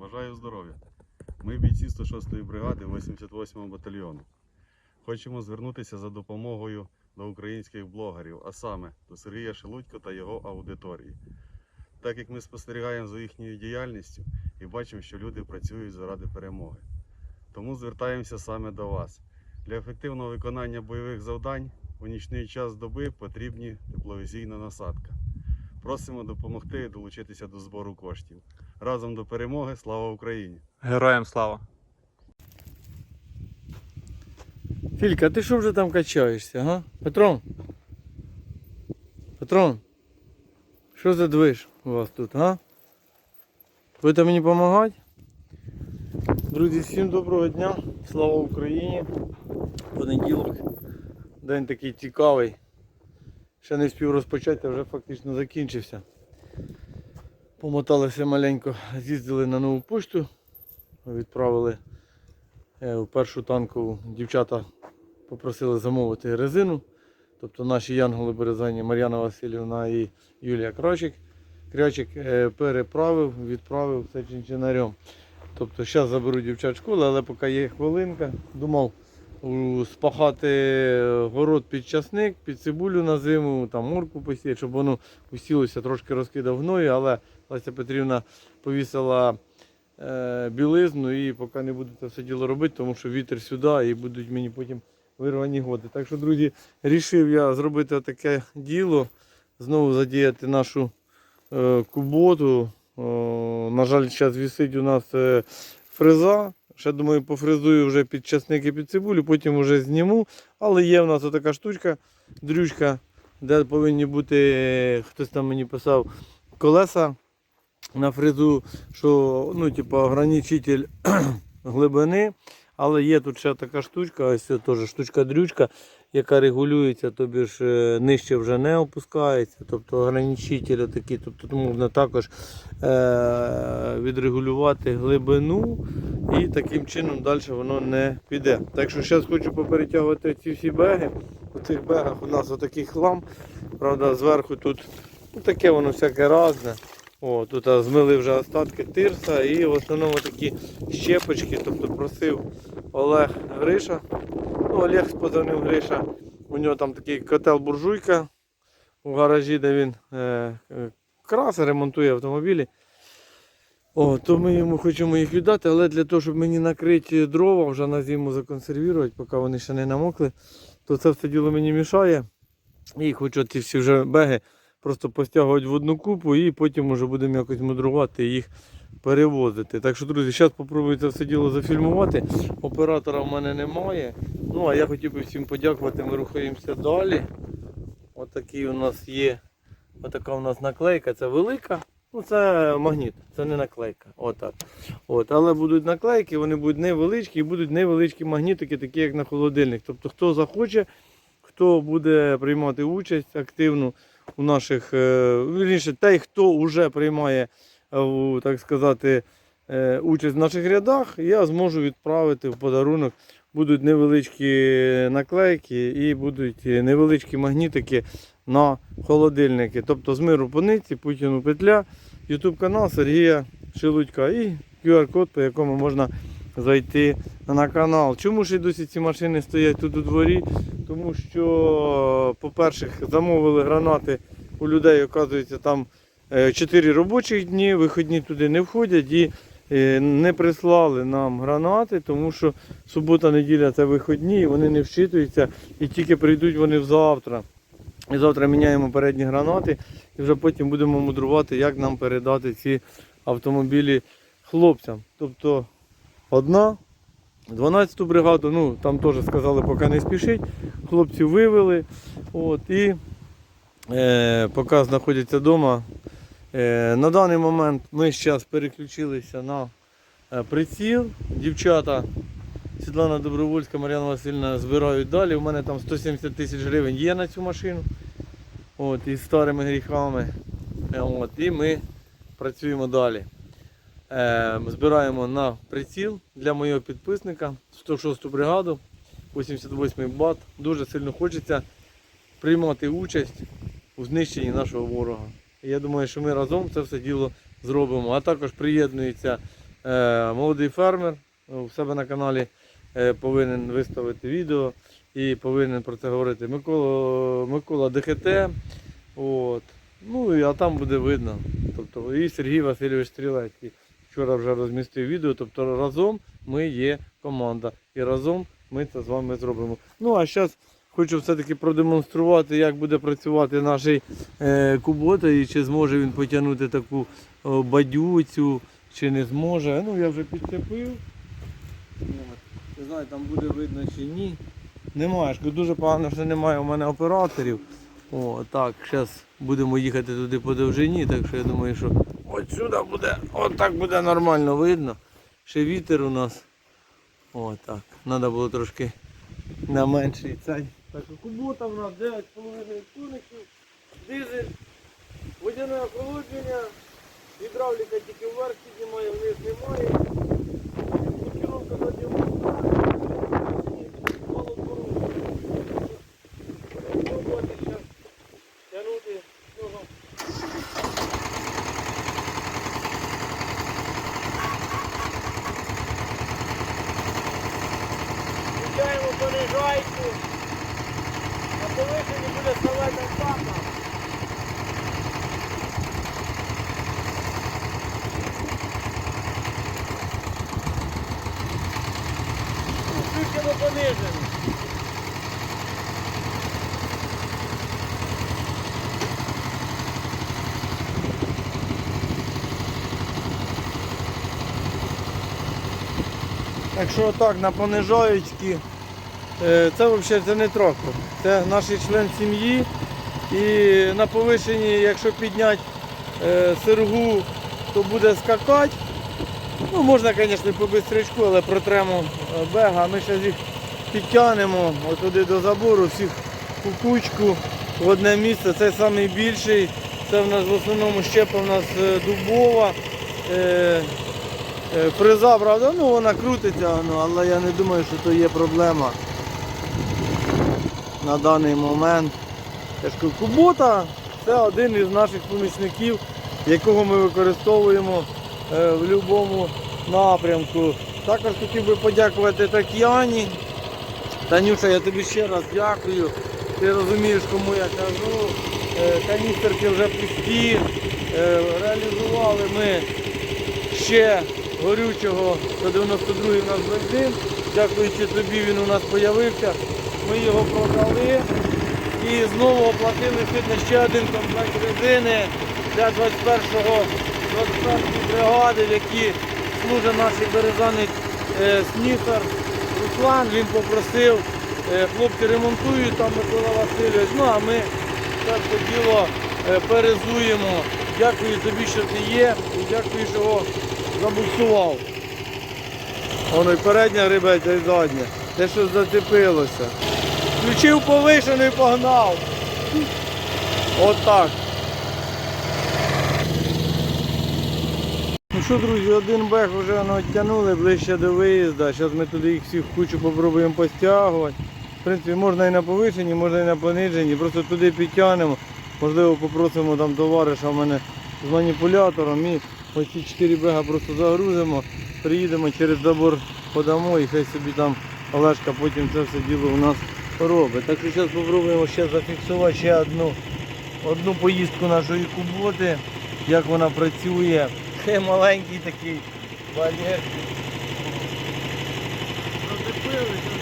Бажаю здоров'я. Ми бійці 106-ї бригади 88-го батальйону. Хочемо звернутися за допомогою до українських блогерів, а саме до Сергія Шелудько та його аудиторії. Так як ми спостерігаємо за їхньою діяльністю і бачимо, що люди працюють заради перемоги. Тому звертаємося саме до вас. Для ефективного виконання бойових завдань у нічний час доби потрібні тепловізійна насадка. Просимо допомогти долучитися до збору коштів. Разом до перемоги! Слава Україні! Героям слава! Філька, а ти що вже там качаєшся, га? Петрон? Петрон? Що за движ у вас тут, га? Будете мені допомагати? Друзі, всім доброго дня! Слава Україні! Понеділок. День такий цікавий. Ще не встиг розпочати, а вже фактично закінчився. Помоталися маленько, з'їздили на нову пошту, відправили е, в першу танкову дівчата попросили замовити резину. Тобто наші янголи березані Мар'яна Васильівна і Юлія Крачик. Крячик е, переправив, відправив це чинчинарем. Тобто зараз заберу дівчат школи, але поки є хвилинка, думав спахати город під часник, під цибулю на зиму, там морку посіяти, щоб воно усілося, трошки розкидав гною, але Леся Петрівна повісила е, білизну і поки не буду це все діло робити, тому що вітер сюди і будуть мені потім вирвані годи. Так що, друзі, рішив я зробити таке діло, знову задіяти нашу е, куботу. О, на жаль, зараз висить у нас е, фреза. Ще думаю, пофрезую вже під часник і під цибулю, потім вже зніму. Але є в нас така штучка, дрючка, де повинні бути, е, хтось там мені писав, колеса на фрезу, що ну, типу, ограничитель глибини. Але є тут ще така штучка, ось теж штучка-дрючка, яка регулюється, тобі ж е, нижче вже не опускається. Тобто ограничитель такий, тобто можна також е- відрегулювати глибину і таким чином далі воно не піде. Так що зараз хочу поперетягувати ці всі беги. У цих бегах у нас отакий хлам. Правда, зверху тут ну, таке воно всяке разне. О, тут змили вже остатки тирса і в основному такі щепочки. Тобто просив Олег Гриша. Ну, Олег спозвонив Гриша. У нього там такий котел буржуйка у гаражі, де він е, е, краси, ремонтує автомобілі. О, то ми йому хочемо їх віддати, але для того, щоб мені накрити дрова, вже на зиму законсервувати, поки вони ще не намокли, то це все діло мені мішає. І хочу ці всі вже беги просто постягувати в одну купу і потім вже будемо якось мудрувати їх перевозити. Так що, друзі, зараз спробую це все діло зафільмувати. Оператора в мене немає. Ну, а я хотів би всім подякувати. Ми рухаємося далі. Отакий у нас є. Отака у нас наклейка, це велика. Ну, це магніт, це не наклейка. Отак. От, але будуть наклейки, вони будуть невеличкі і будуть невеличкі магнітики, такі як на холодильник. Тобто, хто захоче, хто буде приймати участь активно у наших, е, вірніше, той, хто вже приймає, е, так сказати, е, участь в наших рядах, я зможу відправити в подарунок. Будуть невеличкі наклейки і будуть невеличкі магнітики на холодильники. Тобто з миру пониці, Путіну петля, YouTube канал Сергія Шелудька і QR-код, по якому можна зайти на канал. Чому ж і досі ці машини стоять тут у дворі? Тому що, по-перше, замовили гранати у людей, оказується, там 4 робочих дні, вихідні туди не входять і е, не прислали нам гранати, тому що субота, неділя це вихідні, вони не вчитуються і тільки прийдуть вони завтра. І завтра міняємо передні гранати і вже потім будемо мудрувати, як нам передати ці автомобілі хлопцям. Тобто одна, 12-ту бригаду, ну там теж сказали, поки не спішить. Хлопці вивели. От, і е, поки знаходяться вдома. Е, на даний момент ми зараз переключилися на е, приціл. Дівчата Світлана Добровольська, Мар'яна Васильівна збирають далі. У мене там 170 тисяч гривень є на цю машину. От, із старими гріхами. Е, От, і ми працюємо далі. Е, збираємо на приціл для моєго підписника 106 бригаду, 88 бат. Дуже сильно хочеться приймати участь у знищенні нашого ворога. Я думаю, що ми разом це все діло зробимо. А також приєднується е, молодий фермер у себе на каналі е, повинен виставити відео і повинен про це говорити Микола, Микола ДХТ. От. Ну а там буде видно. Тобто і Сергій Васильович Стрілецький вчора вже розмістив відео. Тобто разом ми є команда. І разом ми це з вами зробимо. Ну а зараз хочу все-таки продемонструвати, як буде працювати наш е, кубота і чи зможе він потягнути таку о, бадюцю, чи не зможе. Ну я вже підцепив. Не знаю, там буде видно чи ні. Немає, дуже погано, що немає у мене операторів. О, так, зараз будемо їхати туди по довжині, так що я думаю, що от сюди буде, от так буде нормально видно. Ще вітер у нас. О. Треба було трошки на менший цей. Так, кубота в нас 9,5 туників, дизель, водяне охолодження, гідравліка тільки вверх піднімає, вниз немає. Блокіровка заднього Включимо понижену. Так на понижаючки. Е, Це взагалі це не трактор. Це наш член сім'ї. І на повишенні, якщо підняти е, сергу, то буде скакати. Ну, можна, звісно, по бистрячку, але протремо бега. Ми зараз їх підтягнемо отуди до забору, всіх у кучку в одне місце. Це найбільший. Це в нас в основному щепа в нас е, дубова. Е, Е, правда, ну вона крутиться, ну, але я не думаю, що то є проблема на даний момент. Кубота це один із наших помічників, якого ми використовуємо в будь-якому напрямку. Також хотів би подякувати Тетяні. Танюша, я тобі ще раз дякую. Ти розумієш, кому я кажу. Е, Каністерки вже пусті. Е, Реалізували ми ще горючого 192 у нас бензин. Дякуючи тобі він у нас з'явився. Ми його продали і знову оплатили сьогодні ще один комплект резини для 21-го 21 бригади, в якій служить наш березаний е, Руслан. Він попросив, е, хлопці ремонтують там Микола Васильович. Ну а ми це все діло е, перезуємо. Дякую тобі, що ти є, і дякую, що його забуксував. Воно і передня рибеця, і задня. Те, що зацепилося. Включив повишену і погнав. Отак. Ну що, друзі, один бег вже ну, відтягнули ближче до виїзду. Зараз ми туди їх всіх кучу попробуємо постягувати. В принципі, можна і на повишенні, можна і на пониженні. Просто туди підтягнемо. Можливо, попросимо там товариша в мене з маніпулятором і ось ці 4 бега просто загрузимо, приїдемо через забор подамо і хай собі там Олешка потім це все діло у нас робить. Так що зараз спробуємо ще зафіксувати ще одну, одну поїздку нашої куботи, як вона працює. Маленький такий валер. Розліпилися.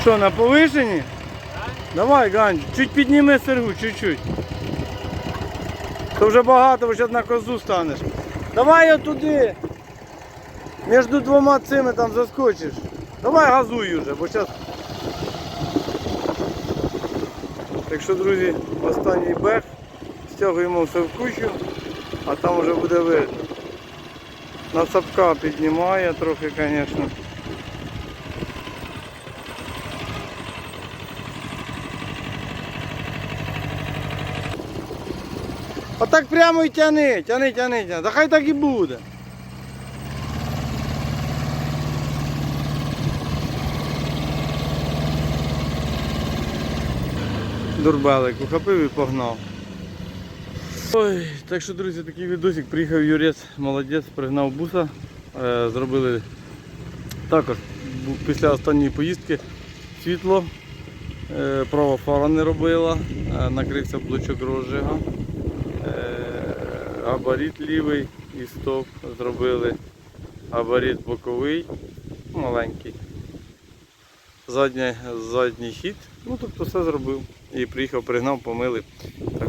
Що, на повишенні? Давай, Гань, чуть підніми сергу, чуть-чуть. То вже багато, бо зараз на козу станеш. Давай отуди. Між двома цими там заскочиш. Давай газуй уже, бо зараз. Так що, друзі, останній берег. Стягуємо все в кучу, а там вже буде видно. На цапка піднімає трохи, звісно. Отак прямо і тяни, тяни, тяни, тяни. Та хай так і буде. Дурбелик ухопив і погнав. Ой, так що, друзі, такий відосик. Приїхав Юрець, молодець, пригнав буса. Е, зробили також після останньої поїздки світло. Е, права фара не робила, е, накрився блочок розжига. Габарит лівий і стоп зробили. Габарит боковий, маленький. Задній, задній хід. Ну тобто все зробив. І приїхав, пригнав, помили. Так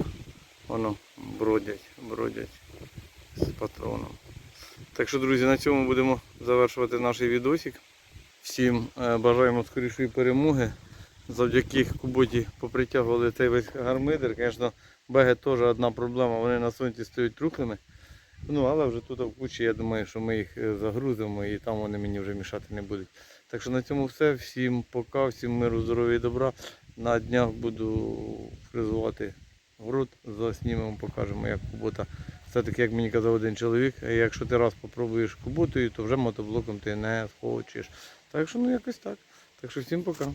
воно бродять, бродять з патроном. Так що, друзі, на цьому будемо завершувати наш відосик. Всім е, бажаємо скорішої перемоги. Завдяки Куботі попритягували цей весь гармидер. Звісно, беги теж одна проблема, вони на сонці стають трухлими. Ну, але вже тут в кучі, я думаю, що ми їх е, загрузимо і там вони мені вже мішати не будуть. Так що на цьому все. Всім пока, всім миру, здоров'я і добра. На днях буду фрезувати город, заснімемо, покажемо, як кубота. Все-таки, як мені казав один чоловік, якщо ти раз попробуєш куботою, то вже мотоблоком ти не схочеш. Так що ну якось так. Так що всім пока.